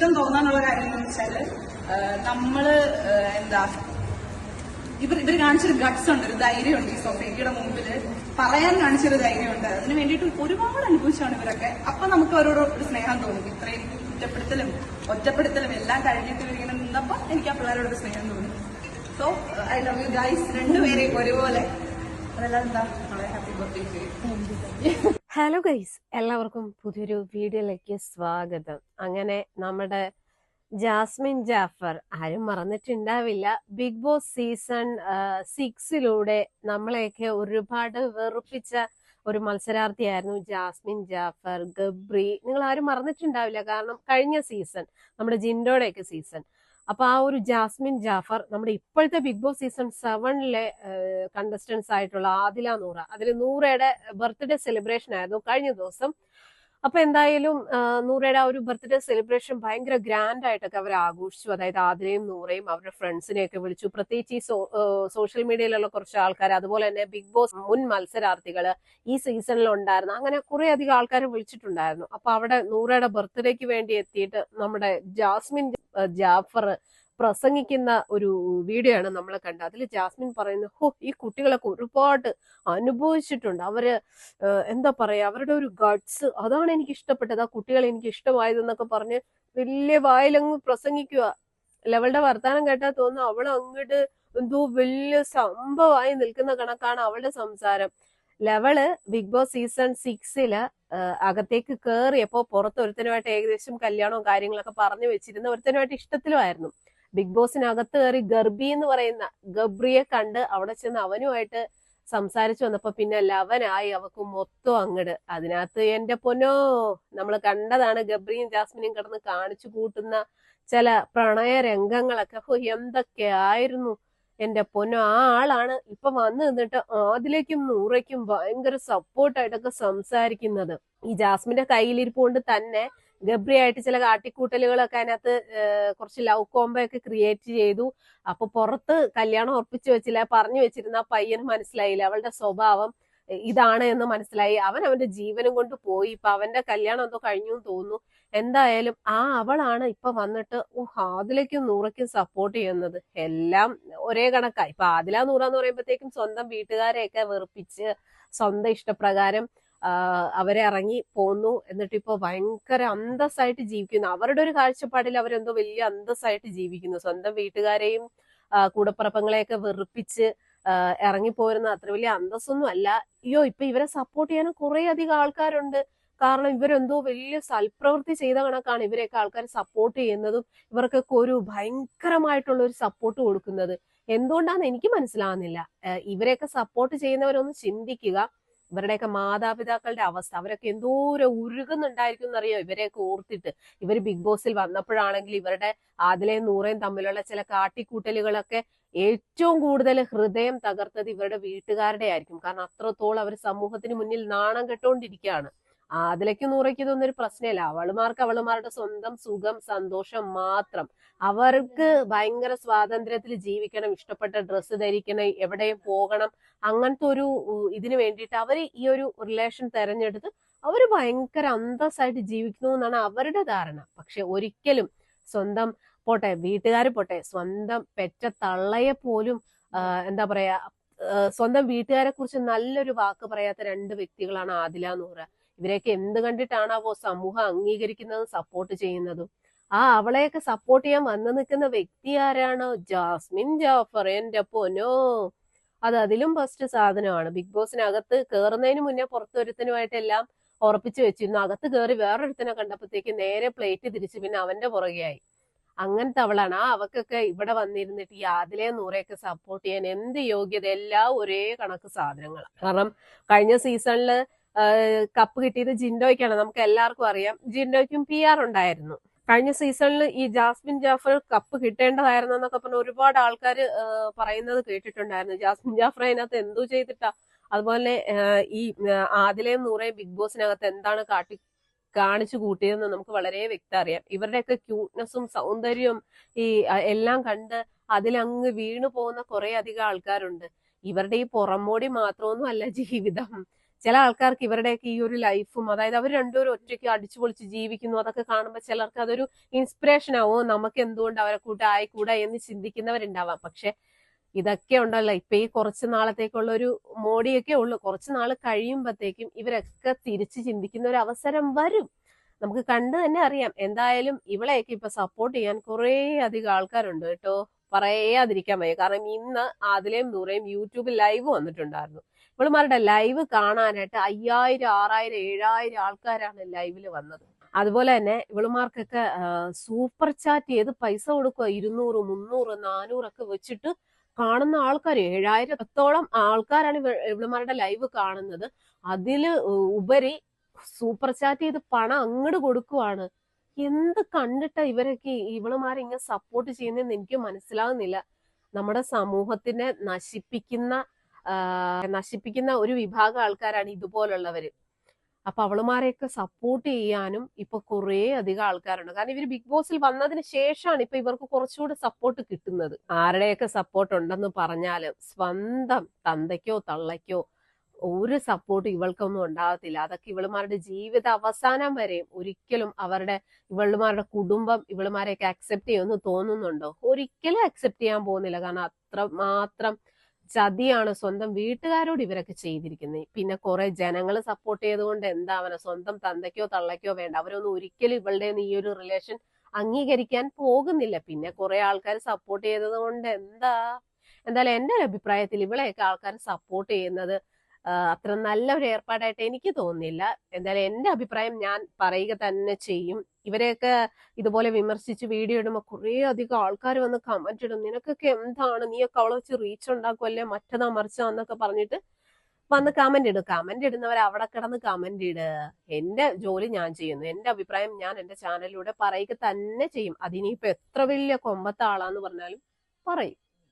ഇഷ്ടം തോന്നാനുള്ള കാര്യം എന്ന് വെച്ചാൽ നമ്മൾ എന്താ ഇവർ ഇവർ കാണിച്ചൊരു ഗട്ട്സ് ഉണ്ട് ഒരു ധൈര്യമുണ്ട് ഈ സൊസൈറ്റിയുടെ മുമ്പിൽ പറയാൻ കാണിച്ചൊരു ധൈര്യമുണ്ട്. അതിന് വേണ്ടിയിട്ട് ഒരുപാട് അനുഭവിച്ചാണ് ഇവരൊക്കെ. അപ്പൊ നമുക്ക് അവരോട് ഒരു സ്നേഹം തോന്നും. ഇത്രയും കുറ്റപ്പെടുത്തലും ഒറ്റപ്പെടുത്തലും എല്ലാം കഴിഞ്ഞിട്ട് ഇവരിങ്ങനെ നിന്നപ്പോ എനിക്ക് ആ പിള്ളേരോട് സ്നേഹം തോന്നി. So I love you guys രണ്ടുപേരെയും ഒരുപോലെ. അതെല്ലാം എന്താ? ഹാപ്പി ബർത്ത്ഡേ ഹലോ ഗൈസ് എല്ലാവർക്കും പുതിയൊരു വീഡിയോയിലേക്ക് സ്വാഗതം. അങ്ങനെ നമ്മുടെ ജാസ്മിൻ ജാഫർ ആരും മറന്നിട്ടുണ്ടാവില്ല. ബിഗ് ബോസ് സീസൺ സിക്സിലൂടെ നമ്മളെയൊക്കെ ഒരുപാട് വെറുപ്പിച്ച ഒരു മത്സരാർത്ഥിയായിരുന്നു ജാസ്മിൻ ജാഫർ ഗബ്രി. നിങ്ങൾ ആരും മറന്നിട്ടുണ്ടാവില്ല. കാരണം കഴിഞ്ഞ സീസൺ നമ്മുടെ ജിൻഡോയുടെയൊക്കെ സീസൺ അപ്പൊ ആ ഒരു ജാസ്മിൻ ജാഫർ നമ്മുടെ ഇപ്പോഴത്തെ ബിഗ് ബോസ് സീസൺ സെവനിലെ കണ്ടസ്റ്റൻസ് ആയിട്ടുള്ള ആദില നൂറ. അതിൽ നൂറയുടെ ബർത്ത്ഡേ സെലിബ്രേഷൻ ആയിരുന്നു കഴിഞ്ഞ ദിവസം. അപ്പൊ എന്തായാലും നൂറയുടെ ആ ഒരു ബർത്ത്ഡേ സെലിബ്രേഷൻ ഭയങ്കര ഗ്രാൻഡ് ആയിട്ടൊക്കെ അവർ ആഘോഷിച്ചു. അതായത് ആദിലയും നൂറയും അവരുടെ ഫ്രണ്ട്സിനെയൊക്കെ വിളിച്ചു. പ്രത്യേകിച്ച് ഈ സോഷ്യൽ മീഡിയയിലുള്ള കുറച്ച് ആൾക്കാർ അതുപോലെ തന്നെ ബിഗ് ബോസ് മുൻ മത്സരാർത്ഥികൾ ഈ സീസണിൽ ഉണ്ടായിരുന്നു അങ്ങനെ കുറെ അധികം ആൾക്കാരെ വിളിച്ചിട്ടുണ്ടായിരുന്നു. അപ്പൊ അവിടെ നൂറയുടെ ബർത്ത്ഡേക്ക് വേണ്ടി എത്തിയിട്ട് നമ്മുടെ ജാസ്മിൻ ജാഫർ പ്രസംഗിക്കുന്ന ഒരു വീഡിയോ ആണ് നമ്മൾ കണ്ടത്. അതിൽ ജാസ്മിൻ പറയുന്നത് ഹോ ഈ കുട്ടികളൊക്കെ ഒരുപാട് അനുഭവിച്ചിട്ടുണ്ട്. അവർ എന്താ പറയാ അവരുടെ ഒരു ഗഡ്സ് അതാണ് എനിക്ക് ഇഷ്ടപ്പെട്ടത്. ആ കുട്ടികൾ എനിക്ക് ഇഷ്ടമായതെന്നൊക്കെ പറഞ്ഞ് വലിയ വായിലങ്ങ് പ്രസംഗിക്കുക ലെവളുടെ വർത്താനം കേട്ടാൽ തോന്നുന്നു അവൾ അങ്ങോട്ട് എന്തോ വലിയ സംഭവമായി നിൽക്കുന്ന കണക്കാണ് അവളുടെ സംസാരം. ലെവൾ ബിഗ് ബോസ് സീസൺ സിക്സിൽ അകത്തേക്ക് കയറിയപ്പോ പുറത്ത് ഒരുത്തനുമായിട്ട് ഏകദേശം കല്യാണവും കാര്യങ്ങളൊക്കെ പറഞ്ഞു വെച്ചിരുന്ന ഒരുത്തനുമായിട്ട് ഇഷ്ടത്തിലുമായിരുന്നു. ബിഗ് ബോസിനകത്ത് കയറി ഗർബി എന്ന് പറയുന്ന ഗബ്രിയെ കണ്ട് അവിടെ ചെന്ന് അവനുമായിട്ട് സംസാരിച്ചു വന്നപ്പോ പിന്നെ ലവനായി അവക്ക് മൊത്തം അങ്ങട്. അതിനകത്ത് എന്റെ പൊന്നോ നമ്മൾ കണ്ടതാണ് ഗബ്രിയും ജാസ്മിനും കിടന്ന് കാണിച്ചു കൂട്ടുന്ന ചില പ്രണയ രംഗങ്ങളൊക്കെ. എന്തൊക്കെ എന്തൊക്കെയായിരുന്നു എന്റെ പൊന്നോ ആ ആളാണ് ഇപ്പൊ വന്നു നിന്നിട്ട് ആദിലേക്കും നൂറയ്ക്കും ഭയങ്കര സപ്പോർട്ടായിട്ടൊക്കെ സംസാരിക്കുന്നത്. ഈ ജാസ്മിന്റെ കയ്യിലിരിപ്പ് കൊണ്ട് തന്നെ ഗബ്രിയായിട്ട് ചില കാട്ടിക്കൂട്ടലുകളൊക്കെ അതിനകത്ത് കുറച്ച് ലവ് കോംബോ ഒക്കെ ക്രിയേറ്റ് ചെയ്തു. അപ്പൊ പുറത്ത് കല്യാണം ഉറപ്പിച്ചു വെച്ചില്ല പറഞ്ഞു വെച്ചിരുന്ന ആ പയ്യന് മനസ്സിലായില്ല. അവളുടെ സ്വഭാവം ഇതാണ് എന്ന് മനസ്സിലായി. അവൻ അവന്റെ ജീവനും കൊണ്ട് പോയി. ഇപ്പൊ അവന്റെ കല്യാണം എന്തോ കഴിഞ്ഞു തോന്നുന്നു. എന്തായാലും ആ അവളാണ് ഇപ്പൊ വന്നിട്ട് ഓ ആദിലേക്കും നൂറയ്ക്കും സപ്പോർട്ട് ചെയ്യുന്നത്. എല്ലാം ഒരേ കണക്കായി. ഇപ്പൊ ആദില നൂറ എന്ന് പറയുമ്പോഴത്തേക്കും സ്വന്തം വീട്ടുകാരെയൊക്കെ വെറുപ്പിച്ച് സ്വന്തം ഇഷ്ടപ്രകാരം അവരെ ഇറങ്ങി പോന്നു. എന്നിട്ട് ഇപ്പൊ ഭയങ്കര അന്തസ്സായിട്ട് ജീവിക്കുന്നു. അവരുടെ ഒരു കാഴ്ചപ്പാടിൽ അവരെന്തോ വലിയ അന്തസ്സായിട്ട് ജീവിക്കുന്നു. സ്വന്തം വീട്ടുകാരെയും കൂടപ്പുറപ്പങ്ങളെയൊക്കെ വെറുപ്പിച്ച് ഇറങ്ങിപ്പോരുന്ന അത്ര വലിയ അന്തസ്സൊന്നും അല്ല. അയ്യോ ഇപ്പൊ ഇവരെ സപ്പോർട്ട് ചെയ്യാനും കുറെ അധികം ആൾക്കാരുണ്ട്. കാരണം ഇവരെന്തോ വലിയ സൽപ്രവൃത്തി ചെയ്ത കണക്കാണ് ഇവരെയൊക്കെ ആൾക്കാർ സപ്പോർട്ട് ചെയ്യുന്നതും ഇവർക്കൊക്കെ ഒരു ഭയങ്കരമായിട്ടുള്ള ഒരു സപ്പോർട്ട് കൊടുക്കുന്നത്. എന്തുകൊണ്ടാന്ന് എനിക്ക് മനസ്സിലാവുന്നില്ല. ഇവരെയൊക്കെ സപ്പോർട്ട് ചെയ്യുന്നവരൊന്ന് ചിന്തിക്കുക. ഇവരുടെയൊക്കെ മാതാപിതാക്കളുടെ അവസ്ഥ അവരൊക്കെ എന്തോരം ഉരുകുന്നുണ്ടായിരിക്കും എന്നറിയോ ഇവരെയൊക്കെ ഓർത്തിട്ട്. ഇവർ ബിഗ് ബോസിൽ വന്നപ്പോഴാണെങ്കിൽ ഇവരുടെ ആദിലയും നൂറയും തമ്മിലുള്ള ചില കാട്ടിക്കൂട്ടലുകളൊക്കെ ഏറ്റവും കൂടുതൽ ഹൃദയം തകർത്തത് ഇവരുടെ വീട്ടുകാരുടെ ആയിരിക്കും. കാരണം അത്രത്തോളം അവർ സമൂഹത്തിന് മുന്നിൽ നാണം കെട്ടുകൊണ്ടിരിക്കുകയാണ് അതിലേക്ക് നൂറയ്ക്ക് ഇതൊന്നും ഒരു പ്രശ്നമില്ല. അവളുമാർക്ക് അവളുമാരുടെ സ്വന്തം സുഖം സന്തോഷം മാത്രം. അവർക്ക് ഭയങ്കര സ്വാതന്ത്ര്യത്തിൽ ജീവിക്കണം ഇഷ്ടപ്പെട്ട ഡ്രസ്സ് ധരിക്കണം എവിടെയും പോകണം. അങ്ങനത്തെ ഒരു ഇതിനു വേണ്ടിയിട്ട് അവർ ഈ ഒരു റിലേഷൻ തെരഞ്ഞെടുത്ത് അവർ ഭയങ്കര അന്തസ്സായിട്ട് ജീവിക്കുന്നു എന്നാണ് അവരുടെ ധാരണ. പക്ഷെ ഒരിക്കലും സ്വന്തം പോട്ടെ വീട്ടുകാർ പോട്ടെ സ്വന്തം പെറ്റ തള്ളയെ പോലും എന്താ പറയാ സ്വന്തം വീട്ടുകാരെ കുറിച്ച് നല്ലൊരു വാക്ക് പറയാത്ത രണ്ട് വ്യക്തികളാണ് ആദില നൂറ ഇവരെയൊക്കെ എന്ത് കണ്ടിട്ടാണാവോ സമൂഹം അംഗീകരിക്കുന്നതും സപ്പോർട്ട് ചെയ്യുന്നതും. ആ അവളെയൊക്കെ സപ്പോർട്ട് ചെയ്യാൻ വന്നു നിൽക്കുന്ന വ്യക്തി ആരാണ്? ജാസ്മിൻ ജാഫർ എന്റെ പൊനോ അത് അതിലും ഫസ്റ്റ് സാധനമാണ്. ബിഗ് ബോസിനകത്ത് കയറുന്നതിന് മുന്നേ പുറത്തൊരുത്തനുമായിട്ട് എല്ലാം ഉറപ്പിച്ചു വെച്ചിരുന്നു. അകത്ത് കയറി വേറൊരുത്തനെ കണ്ടപ്പോഴത്തേക്ക് നേരെ പ്ലേറ്റ് തിരിച്ച് പിന്നെ അവന്റെ പുറകെയായി. അങ്ങനത്തെ അവളാണ്. ആ അവക്കൊക്കെ ഇവിടെ വന്നിരുന്നിട്ട് ഈ ആദിലെ നൂറെയൊക്കെ സപ്പോർട്ട് ചെയ്യാൻ എന്ത് യോഗ്യത? എല്ലാം ഒരേ കണക്ക് സാധനങ്ങളാണ് കാരണം കഴിഞ്ഞ സീസണിൽ കപ്പ് കിട്ടിയത് ജിൻഡോയ്ക്കാണ്. നമുക്ക് എല്ലാവർക്കും അറിയാം. ജിൻഡോയ്ക്കും പി ആർ ഉണ്ടായിരുന്നു. കഴിഞ്ഞ സീസണിൽ ഈ ജാസ്മിൻ ജാഫർ കപ്പ് കിട്ടേണ്ടതായിരുന്നു എന്നൊക്കെ പറഞ്ഞ് ഒരുപാട് ആൾക്കാർ പറയുന്നത് കേട്ടിട്ടുണ്ടായിരുന്നു. ജാസ്മിൻ ജാഫർ അതിനകത്ത് എന്തോ ചെയ്തിട്ടാ? അതുപോലെ ഈ ആദിലയും നൂറേയും ബിഗ് ബോസിനകത്ത് എന്താണ് കാട്ടി കാണിച്ചു കൂട്ടിയതെന്ന് നമുക്ക് വളരെ വ്യക്തം അറിയാം. ഇവരുടെയൊക്കെ ക്യൂട്ട്നെസ്സും സൗന്ദര്യവും ഈ എല്ലാം കണ്ട് അതിലങ്ങ് വീണു പോകുന്ന കുറെ അധികം ആൾക്കാരുണ്ട്. ഇവരുടെ ഈ പുറമോടി മാത്രമൊന്നും അല്ല ജീവിതം. ചില ആൾക്കാർക്ക് ഇവരുടെയൊക്കെ ഈ ഒരു ലൈഫും അതായത് അവർ രണ്ടുപേരും ഒറ്റയ്ക്ക് അടിച്ചു പൊളിച്ച് ജീവിക്കുന്നു അതൊക്കെ കാണുമ്പോൾ ചിലർക്ക് അതൊരു ഇൻസ്പിറേഷൻ ആവും? നമുക്ക് എന്തുകൊണ്ട് അവരെ കൂട്ടായിക്കൂടാ എന്ന് ചിന്തിക്കുന്നവരുണ്ടാവാം. പക്ഷെ ഇതൊക്കെ ഉണ്ടല്ലോ. ഇപ്പൊ ഈ കുറച്ച് നാളത്തേക്കുള്ള ഒരു മോടിയൊക്കെ ഉള്ളു. കുറച്ച് നാൾ കഴിയുമ്പോഴത്തേക്കും ഇവരൊക്കെ തിരിച്ച് ചിന്തിക്കുന്ന ഒരു അവസരം വരും. നമുക്ക് കണ്ടു തന്നെ അറിയാം. എന്തായാലും ഇവളെയൊക്കെ ഇപ്പൊ സപ്പോർട്ട് ചെയ്യാൻ കുറേ അധികം ആൾക്കാരുണ്ട് കേട്ടോ. പറയാതിരിക്കാൻ വയ്യ. കാരണം ഇന്ന് അതിലെയും ദൂരെയും യൂട്യൂബിൽ ലൈവ് വന്നിട്ടുണ്ടായിരുന്നു. ഇവളുമാരുടെ ലൈവ് കാണാനായിട്ട് അയ്യായിരം ആറായിരം ഏഴായിരം ആൾക്കാരാണ് ലൈവിൽ വന്നത്. അതുപോലെ തന്നെ ഇവളുമാർക്കൊക്കെ സൂപ്പർ ചാറ്റ് ചെയ്ത് പൈസ കൊടുക്കുക ഇരുന്നൂറ് മുന്നൂറ് നാനൂറൊക്കെ വെച്ചിട്ട് കാണുന്ന ആൾക്കാർ ഏഴായിരത്തോളം ആൾക്കാരാണ് ഇവ ഇവളുമാരുടെ ലൈവ് കാണുന്നത്. അതിൽ ഉപരി സൂപ്പർ ചാറ്റ് ചെയ്ത് പണം അങ്ങോട്ട് കൊടുക്കുവാണ്. എന്ത് കണ്ടിട്ടാ ഇവരൊക്കെ ഇവളുമാരെ ഇങ്ങനെ സപ്പോർട്ട് ചെയ്യുന്നതെന്ന് എനിക്ക് മനസ്സിലാകുന്നില്ല നമ്മുടെ സമൂഹത്തിനെ നശിപ്പിക്കുന്ന നശിപ്പിക്കുന്ന ഒരു വിഭാഗം ആൾക്കാരാണ് ഇതുപോലുള്ളവര്. അപ്പൊ അവളുമാരെയൊക്കെ സപ്പോർട്ട് ചെയ്യാനും ഇപ്പൊ കുറേ അധികം ആൾക്കാരുണ്ട്. കാരണം ഇവർ ബിഗ് ബോസിൽ വന്നതിന് ശേഷമാണ് ഇപ്പൊ ഇവർക്ക് കുറച്ചുകൂടി സപ്പോർട്ട് കിട്ടുന്നത്. ആരുടെയൊക്കെ സപ്പോർട്ട് ഉണ്ടെന്ന് പറഞ്ഞാലും സ്വന്തം തന്തയ്ക്കോ തള്ളയ്ക്കോ ഒരു സപ്പോർട്ട് ഇവൾക്കൊന്നും ഉണ്ടാകത്തില്ല. അതൊക്കെ ഇവളുമാരുടെ ജീവിത അവസാനം വരെയും ഒരിക്കലും അവരുടെ ഇവളുമാരുടെ കുടുംബം ഇവളുമാരെയൊക്കെ അക്സെപ്റ്റ് ചെയ്യുമെന്ന് തോന്നുന്നുണ്ടോ? ഒരിക്കലും അക്സെപ്റ്റ് ചെയ്യാൻ പോകുന്നില്ല. കാരണം അത്ര മാത്രം ചതിയാണ് സ്വന്തം വീട്ടുകാരോട് ഇവരൊക്കെ ചെയ്തിരിക്കുന്നത് പിന്നെ കുറെ ജനങ്ങൾ സപ്പോർട്ട് ചെയ്തുകൊണ്ട് എന്താവന സ്വന്തം തന്തയ്ക്കോ തള്ളയ്ക്കോ വേണ്ട. അവരൊന്നും ഒരിക്കലും ഇവളുടെ ഈ ഒരു റിലേഷൻ അംഗീകരിക്കാൻ പോകുന്നില്ല. പിന്നെ കുറെ ആൾക്കാർ സപ്പോർട്ട് ചെയ്തത് കൊണ്ട് എന്താ? എന്തായാലും എന്റെ ഒരു അഭിപ്രായത്തിൽ ഇവളെയൊക്കെ ആൾക്കാർ സപ്പോർട്ട് ചെയ്യുന്നത് അത്ര നല്ല ഒരു ഏർപ്പാടായിട്ട് എനിക്ക് തോന്നുന്നില്ല. എന്തായാലും എന്റെ അഭിപ്രായം ഞാൻ പറയുക തന്നെ ചെയ്യും. ഇവരെയൊക്കെ ഇതുപോലെ വിമർശിച്ച് വീഡിയോ ഇടുമ്പോൾ കുറേ അധികം ആൾക്കാർ വന്ന് കമന്റ് ഇടും. നിനക്കൊക്കെ എന്താണ്? നീയൊക്കെ അവളെ വെച്ച് റീച്ച് ഉണ്ടാക്കുമല്ലേ മറ്റതാ മറിച്ചതാ എന്നൊക്കെ പറഞ്ഞിട്ട് വന്ന് കമന്റ് ഇടും. കമന്റ് ഇടുന്നവർ അവിടെ കിടന്ന് കമന്റ് ഇട്. എന്റെ ജോലി ഞാൻ ചെയ്യുന്നു. എന്റെ അഭിപ്രായം ഞാൻ എന്റെ ചാനലിലൂടെ പറയുക തന്നെ ചെയ്യും. അതിനിപ്പോ എത്ര വലിയ കൊമ്പത്തെ ആളാന്ന് പറഞ്ഞാലും പറയും.